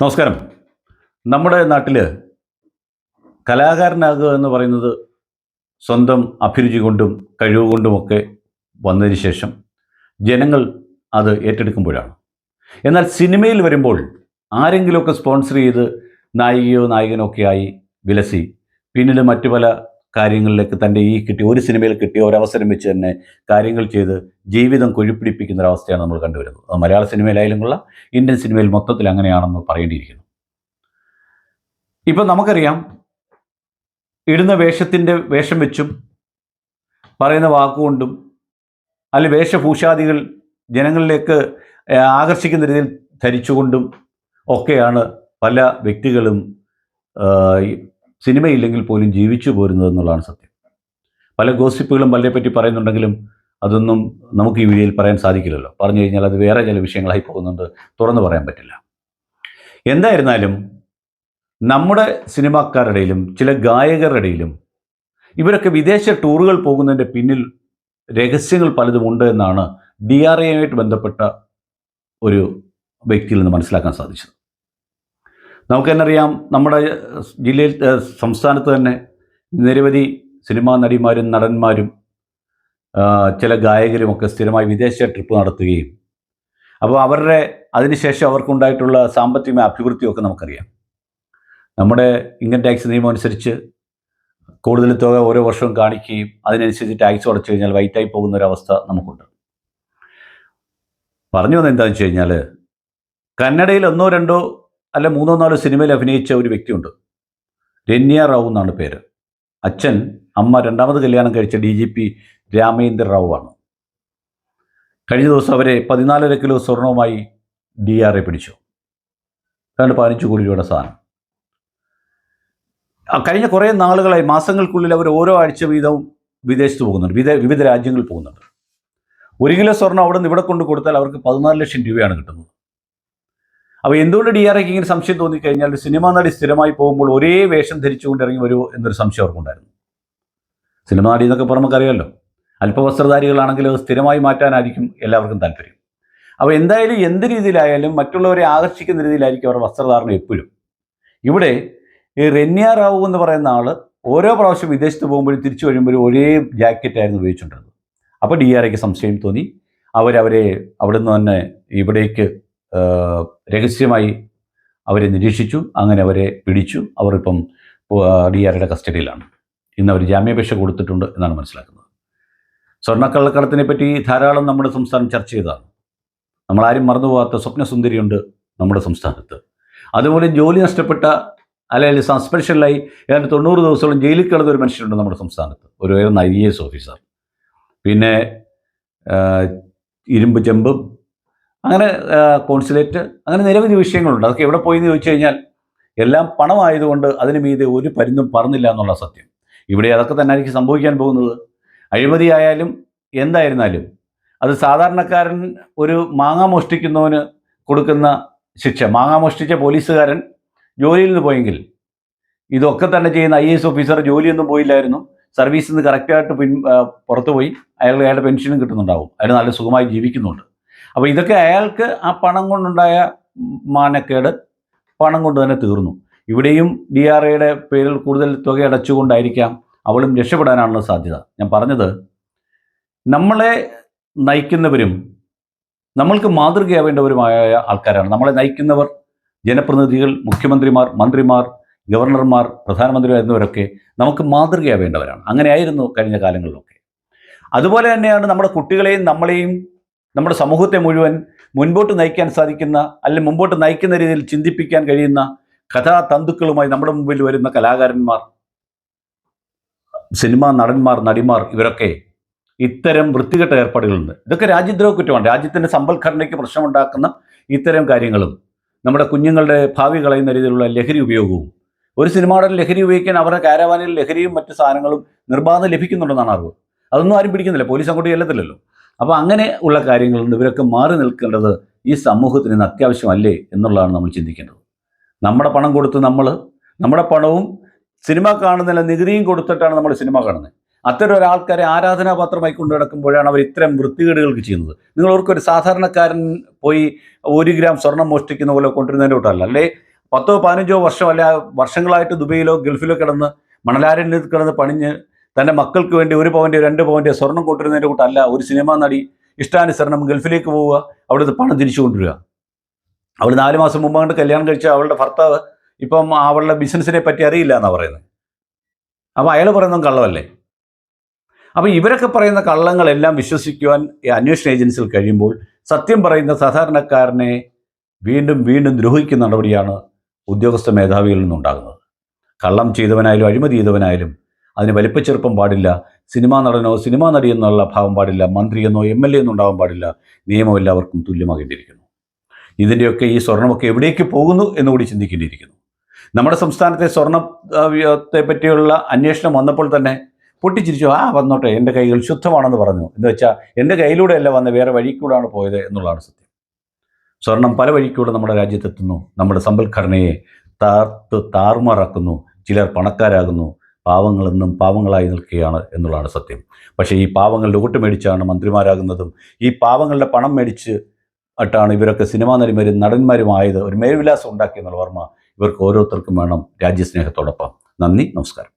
നമസ്കാരം. നമ്മുടെ നാട്ടിൽ കലാകാരനാകുക എന്ന് പറയുന്നത് സ്വന്തം അഭിരുചി കൊണ്ടും കഴിവ് കൊണ്ടുമൊക്കെ വന്നതിന് ശേഷം ജനങ്ങൾ അത് ഏറ്റെടുക്കുമ്പോഴാണ്. എന്നാൽ സിനിമയിൽ വരുമ്പോൾ ആരെങ്കിലുമൊക്കെ സ്പോൺസർ ചെയ്ത് നായികയോ നായകനോ ആയി വിലസി പിന്നീട് മറ്റു പല കാര്യങ്ങളിലേക്ക് തന്റെ ഈ കിട്ടിയ ഒരു സിനിമയിൽ കിട്ടിയ ഒരവസരം വെച്ച് തന്നെ കാര്യങ്ങൾ ചെയ്ത് ജീവിതം കൊഴുപ്പിടിപ്പിക്കുന്ന ഒരവസ്ഥയാണ് നമ്മൾ കണ്ടുവരുന്നത്. അത് മലയാള സിനിമയിലായാലും കൊള്ളാം ഇന്ത്യൻ സിനിമയിൽ മൊത്തത്തിൽ അങ്ങനെയാണെന്ന് പറയേണ്ടിയിരിക്കുന്നു. ഇപ്പം നമുക്കറിയാം ഇടുന്ന വേഷത്തിന്റെ വേഷം വെച്ചും പറയുന്ന വാക്കുകൊണ്ടും അല്ലെ വേഷഭൂഷാദികൾ ജനങ്ങളിലേക്ക് ആകർഷിക്കുന്ന രീതിയിൽ ധരിച്ചുകൊണ്ടും ഒക്കെയാണ് പല വ്യക്തികളും സിനിമയില്ലെങ്കിൽ പോലും ജീവിച്ചു പോരുന്നത് എന്നുള്ളതാണ് സത്യം. പല ഗോസിപ്പുകളും പലരെ പറ്റി പറയുന്നുണ്ടെങ്കിലും അതൊന്നും നമുക്ക് ഈ വീഡിയോയിൽ പറയാൻ സാധിക്കില്ലല്ലോ. പറഞ്ഞു കഴിഞ്ഞാൽ അത് വേറെ ചില വിഷയങ്ങളായി പോകുന്നുണ്ട്. തുറന്നു പറയാൻ പറ്റില്ല. എന്തായിരുന്നാലും നമ്മുടെ സിനിമാക്കാരുടെയിലും ചില ഗായകരുടെ ഇടയിലും ഇവരൊക്കെ വിദേശ ടൂറുകൾ പോകുന്നതിന്റെ പിന്നിൽ രഹസ്യങ്ങൾ പലതും ഉണ്ട് എന്നാണ് ഡി ആർ എയുമായിട്ട് ബന്ധപ്പെട്ട ഒരു വ്യക്തിയിൽ നിന്ന് മനസ്സിലാക്കാൻ സാധിച്ചത്. നമുക്ക് തന്നെ അറിയാം നമ്മുടെ ജില്ലയിൽ സംസ്ഥാനത്ത് തന്നെ നിരവധി സിനിമാ നടിമാരും നടന്മാരും ചില ഗായകരും ഒക്കെ സ്ഥിരമായി വിദേശ ട്രിപ്പ് നടത്തുകയും അപ്പോൾ അവരുടെ അതിനുശേഷം അവർക്കുണ്ടായിട്ടുള്ള സാമ്പത്തിക അഭിവൃദ്ധിയൊക്കെ നമുക്കറിയാം. നമ്മുടെ ഇൻകം ടാക്സ് നിയമം അനുസരിച്ച് കൂടുതൽ തുക ഓരോ വർഷവും കാണിക്കുകയും അതിനനുസരിച്ച് ടാക്സ് അടച്ചു കഴിഞ്ഞാൽ വൈറ്റായി പോകുന്ന ഒരു അവസ്ഥ നമുക്കുണ്ട്. പറഞ്ഞു വന്നത് എന്താണെന്ന് വെച്ച് കഴിഞ്ഞാൽ കന്നഡയിൽ ഒന്നോ രണ്ടോ അല്ല മൂന്നോ നാലോ സിനിമയിൽ അഭിനയിച്ച ഒരു വ്യക്തിയുണ്ട്. രന്യ റാവു എന്നാണ് പേര്. അച്ഛൻ അമ്മ രണ്ടാമത് കല്യാണം കഴിച്ച D G P Ramendra Rao ആണ്. കഴിഞ്ഞ ദിവസം അവരെ പതിനാലര കിലോ സ്വർണവുമായി ഡി ആർ എ പിടിച്ചു. ഏതാണ്ട് പതിനഞ്ച് കോടി രൂപയുടെ സാധനം. കഴിഞ്ഞ കുറേ നാളുകളായി മാസങ്ങൾക്കുള്ളിൽ അവർ ഓരോ ആഴ്ച വീതവും വിദേശത്ത് പോകുന്നുണ്ട്. വിദേ വിവിധ രാജ്യങ്ങളിൽ പോകുന്നുണ്ട്. ഒരു കിലോ സ്വർണം അവിടെ നിന്ന് ഇവിടെ കൊണ്ട് കൊടുത്താൽ അവർക്ക് പതിനാല് ലക്ഷം രൂപയാണ് കിട്ടുന്നത്. അപ്പോൾ എന്തുകൊണ്ട് ഡി ആർ ഐക്ക് ഇങ്ങനെ സംശയം തോന്നിക്കഴിഞ്ഞാൽ സിനിമാ നടി സ്ഥിരമായി പോകുമ്പോൾ ഒരേ വേഷം ധരിച്ചുകൊണ്ട് ഇറങ്ങി വരുമോ എന്നൊരു സംശയം അവർക്കുണ്ടായിരുന്നു. സിനിമ നടി എന്നൊക്കെ ഇപ്പോൾ നമുക്കറിയാമല്ലോ അല്പവസ്ത്രധാരികളാണെങ്കിലും അത് സ്ഥിരമായി മാറ്റാനായിരിക്കും എല്ലാവർക്കും താല്പര്യം. അപ്പോൾ എന്തായാലും എന്ത് രീതിയിലായാലും മറ്റുള്ളവരെ ആകർഷിക്കുന്ന രീതിയിലായിരിക്കും അവരുടെ വസ്ത്രധാരണം എപ്പോഴും. ഇവിടെ ഈ റെന്യ റാവു എന്ന് പറയുന്ന ആൾ ഓരോ പ്രാവശ്യം വിദേശത്ത് പോകുമ്പോഴും തിരിച്ചു വരുമ്പോഴും ഒരേ ജാക്കറ്റായിരുന്നു ഉപയോഗിച്ചുകൊണ്ടിരുന്നത്. അപ്പോൾ ഡി ആർ ഐക്ക് സംശയം തോന്നി. അവരവരെ അവിടെ നിന്ന് തന്നെ ഇവിടേക്ക് രഹസ്യമായി അവരെ നിരീക്ഷിച്ചു അങ്ങനെ അവരെ പിടിച്ചു. അവർ ഇപ്പം ഡി ആർ കസ്റ്റഡിയിലാണ്. ഇന്ന് അവർ ജാമ്യാപേക്ഷ കൊടുത്തിട്ടുണ്ട് എന്നാണ് മനസ്സിലാക്കുന്നത്. സ്വർണക്കള്ളക്കടത്തിനെ പറ്റി ധാരാളം നമ്മുടെ സംസ്ഥാനം ചർച്ച ചെയ്തതാണ്. നമ്മളാരും മറന്നുപോകാത്ത സ്വപ്നസുന്ദരിയുണ്ട് നമ്മുടെ സംസ്ഥാനത്ത്. അതുപോലെ ജോലി നഷ്ടപ്പെട്ട അല്ലെങ്കിൽ സസ്പെൻഷനിലായി ഏതാണ്ട് തൊണ്ണൂറ് ദിവസത്തോളം ജയിലിൽ കിടന്ന ഒരു മനുഷ്യനുണ്ട് നമ്മുടെ സംസ്ഥാനത്ത്. ഒരു ഉയർന്ന ഐ എസ് ഓഫീസർ. പിന്നെ ഇരുമ്പ് ചെമ്പും അങ്ങനെ കോൺസുലേറ്റ് അങ്ങനെ നിരവധി വിഷയങ്ങളുണ്ട്. അതൊക്കെ എവിടെ പോയി എന്ന് ചോദിച്ചു കഴിഞ്ഞാൽ എല്ലാം പണമായതുകൊണ്ട് അതിന് മീതെ ഒരു പരുന്നും പറന്നില്ല എന്നുള്ള സത്യം. ഇവിടെ അതൊക്കെ തന്നെ ആയിരിക്കും സംഭവിക്കാൻ പോകുന്നത്. അഴിമതിയായാലും എന്തായിരുന്നാലും അത് സാധാരണക്കാരൻ ഒരു മാങ്ങ മോഷ്ടിക്കുന്നവന് കൊടുക്കുന്ന ശിക്ഷ മാങ്ങ മോഷ്ടിച്ച പോലീസുകാരൻ ജോലിയിൽ നിന്ന് പോയെങ്കിൽ ഇതൊക്കെ തന്നെ ചെയ്യുന്ന ഐ എസ് ഓഫീസർ ജോലിയൊന്നും പോയില്ലായിരുന്നു. സർവീസിൽ നിന്ന് കറക്റ്റായിട്ട് പിൻ പുറത്തുപോയി. പോയി അയാൾ അയാളുടെ പെൻഷനും കിട്ടുന്നുണ്ടാവും. അയാൾ നല്ല സുഖമായി ജീവിക്കുന്നുണ്ട്. അപ്പോൾ ഇതൊക്കെ അയാൾക്ക് ആ പണം കൊണ്ടുണ്ടായ മാനക്കേട് പണം കൊണ്ട് തന്നെ തീർന്നു. ഇവിടെയും ഡി ആർ എയുടെ പേരിൽ കൂടുതൽ തുക അടച്ചുകൊണ്ടായിരിക്കാം അവളും രക്ഷപ്പെടാനാണുള്ള സാധ്യത. ഞാൻ പറഞ്ഞത് നമ്മളെ നയിക്കുന്നവരും നമ്മൾക്ക് മാതൃകയാവേണ്ടവരുമായ ആൾക്കാരാണ്. നമ്മളെ നയിക്കുന്നവർ ജനപ്രതിനിധികൾ മുഖ്യമന്ത്രിമാർ മന്ത്രിമാർ ഗവർണർമാർ പ്രധാനമന്ത്രിമാരുന്നവരൊക്കെ നമുക്ക് മാതൃകയാവേണ്ടവരാണ് അങ്ങനെയായിരുന്നു കഴിഞ്ഞ കാലങ്ങളിലൊക്കെ. അതുപോലെ തന്നെയാണ് നമ്മുടെ കുട്ടികളെയും നമ്മളെയും നമ്മുടെ സമൂഹത്തെ മുഴുവൻ മുൻപോട്ട് നയിക്കാൻ സാധിക്കുന്ന അല്ലെങ്കിൽ മുമ്പോട്ട് നയിക്കുന്ന രീതിയിൽ ചിന്തിപ്പിക്കാൻ കഴിയുന്ന കഥാതന്തുക്കളുമായി നമ്മുടെ മുമ്പിൽ വരുന്ന കലാകാരന്മാർ സിനിമാ നടന്മാർ നടിമാർ ഇവരൊക്കെ ഇത്തരം വൃത്തികെട്ട ഏർപ്പാടുകളുണ്ട്. ഇതൊക്കെ രാജ്യദ്രോഹ കുറ്റമാണ്. രാജ്യത്തിന്റെ സമ്പൽഘടനയ്ക്ക് പ്രശ്നമുണ്ടാക്കുന്ന ഇത്തരം കാര്യങ്ങളും നമ്മുടെ കുഞ്ഞുങ്ങളുടെ ഭാവി കളയുന്ന രീതിയിലുള്ള ലഹരി ഉപയോഗവും ഒരു സിനിമയുടെ ലഹരി ഉപയോഗിക്കാൻ അവരുടെ കാരവാനിൽ ലഹരിയും മറ്റു സാധനങ്ങളും നിർബാധം ലഭിക്കുന്നുണ്ടെന്നാണ് അറിവ്. അതൊന്നും ആരും പിടിക്കുന്നില്ല. പോലീസ് അങ്ങോട്ട് ചെല്ലത്തില്ലല്ലോ. അപ്പോൾ അങ്ങനെ ഉള്ള കാര്യങ്ങളുണ്ട്. ഇവരൊക്കെ മാറി നിൽക്കേണ്ടത് ഈ സമൂഹത്തിന് ഇന്ന് അത്യാവശ്യമല്ലേ എന്നുള്ളതാണ് നമ്മൾ ചിന്തിക്കേണ്ടത്. നമ്മുടെ പണം കൊടുത്ത് നമ്മൾ നമ്മുടെ പണവും സിനിമ കാണുന്നില്ല നികുതിയും കൊടുത്തിട്ടാണ് നമ്മൾ സിനിമ കാണുന്നത്. അത്തരം ഒരാൾക്കാരെ ആരാധനാപാത്രമായി കൊണ്ടു നടക്കുമ്പോഴാണ് അവർ ഇത്തരം വൃത്തികേടുകൾക്ക് ചെയ്യുന്നത്. നിങ്ങൾ ഓർക്കൊരു സാധാരണക്കാരൻ പോയി ഒരു ഗ്രാം സ്വർണം മോഷ്ടിക്കുന്ന പോലെ കൊണ്ടുവരുന്നതിന്റെ കൂട്ടല്ല അല്ലേ? പത്തോ പതിനഞ്ചോ വർഷം അല്ല വർഷങ്ങളായിട്ട് ദുബൈയിലോ ഗൾഫിലോ കിടന്ന് മണലാരണ്യത്തിൽ കിടന്ന് പണിഞ്ഞ് തന്റെ മക്കൾക്ക് വേണ്ടി ഒരു പവന്റെ രണ്ട് പവന്റെ സ്വർണം കൊണ്ടുവരുന്നതിന്റെ കൂട്ടല്ല ഒരു സിനിമാ നടി ഇഷ്ടാനുസരണം ഗൾഫിലേക്ക് പോവുക അവിടുത്തെ പണം തിരിച്ചു കൊണ്ടുവരിക. അവൾ നാല് മാസം മുമ്പ് കണ്ട് കല്യാണം കഴിച്ച അവളുടെ ഭർത്താവ് ഇപ്പം അവളുടെ ബിസിനസ്സിനെ പറ്റി അറിയില്ല എന്നാണ് പറയുന്നത്. അപ്പോൾ അയാൾ പറയുന്നതും കള്ളമല്ലേ? അപ്പോൾ ഇവരൊക്കെ പറയുന്ന കള്ളങ്ങളെല്ലാം വിശ്വസിക്കുവാൻ ഈ അന്വേഷണ ഏജൻസിയിൽ കഴിയുമ്പോൾ സത്യം പറയുന്ന സാധാരണക്കാരനെ വീണ്ടും വീണ്ടും ദ്രോഹിക്കുന്ന നടപടിയാണ് ഉദ്യോഗസ്ഥ മേധാവികളിൽ നിന്നുണ്ടാകുന്നത്. കള്ളം ചെയ്തവനായാലും അഴിമതി ചെയ്തവനായാലും അതിന് വലിപ്പച്ചെറുപ്പം പാടില്ല. സിനിമാ നടനോ സിനിമാ നടിയെന്നുള്ള ഭാവം പാടില്ല. മന്ത്രിയെന്നോ എം എൽ എ എന്നോ ഉണ്ടാവാൻ പാടില്ല. നിയമം എല്ലാവർക്കും തുല്യമാകേണ്ടിയിരിക്കുന്നു. ഇതിന്റെയൊക്കെ ഈ സ്വർണമൊക്കെ എവിടേക്ക് പോകുന്നു എന്നുകൂടി ചിന്തിക്കേണ്ടിയിരിക്കുന്നു. നമ്മുടെ സംസ്ഥാനത്തെ സ്വർണത്തെ പറ്റിയുള്ള അന്വേഷണം വന്നപ്പോൾ തന്നെ പൊട്ടിച്ചിരിച്ചു. ആ വന്നോട്ടെ എന്റെ കൈകൾ ശുദ്ധമാണെന്ന് പറഞ്ഞു. എന്ന് വെച്ചാൽ എന്റെ കയ്യിലൂടെയല്ല വന്ന് വേറെ വഴിക്കൂടാണ് കൂടാണ് പോയത് എന്നുള്ളതാണ് സത്യം. സ്വർണം പല വഴിക്കൂടെ നമ്മുടെ രാജ്യത്തെത്തുന്നു. നമ്മുടെ സമ്പൽഘടനയെ താർത്ത് താറുമാറാക്കുന്നു. ചിലർ പണക്കാരാകുന്നു. പാവങ്ങളെന്നും പാവങ്ങളായി നിൽക്കുകയാണ് എന്നുള്ളതാണ് സത്യം. പക്ഷേ ഈ പാവങ്ങളുടെ വോട്ട് മേടിച്ചാണ് മന്ത്രിമാരാകുന്നതും ഈ പാവങ്ങളുടെ പണം മേടിച്ച് ആയിട്ടാണ് ഇവരൊക്കെ സിനിമാ നടിമാരും നടന്മാരുമായത് ഒരു മേൽവിലാസം ഉണ്ടാക്കിയെന്നുള്ള ഓർമ്മ ഇവർക്ക് ഓരോരുത്തർക്കും വേണം രാജ്യസ്നേഹത്തോടൊപ്പം. നന്ദി നമസ്കാരം.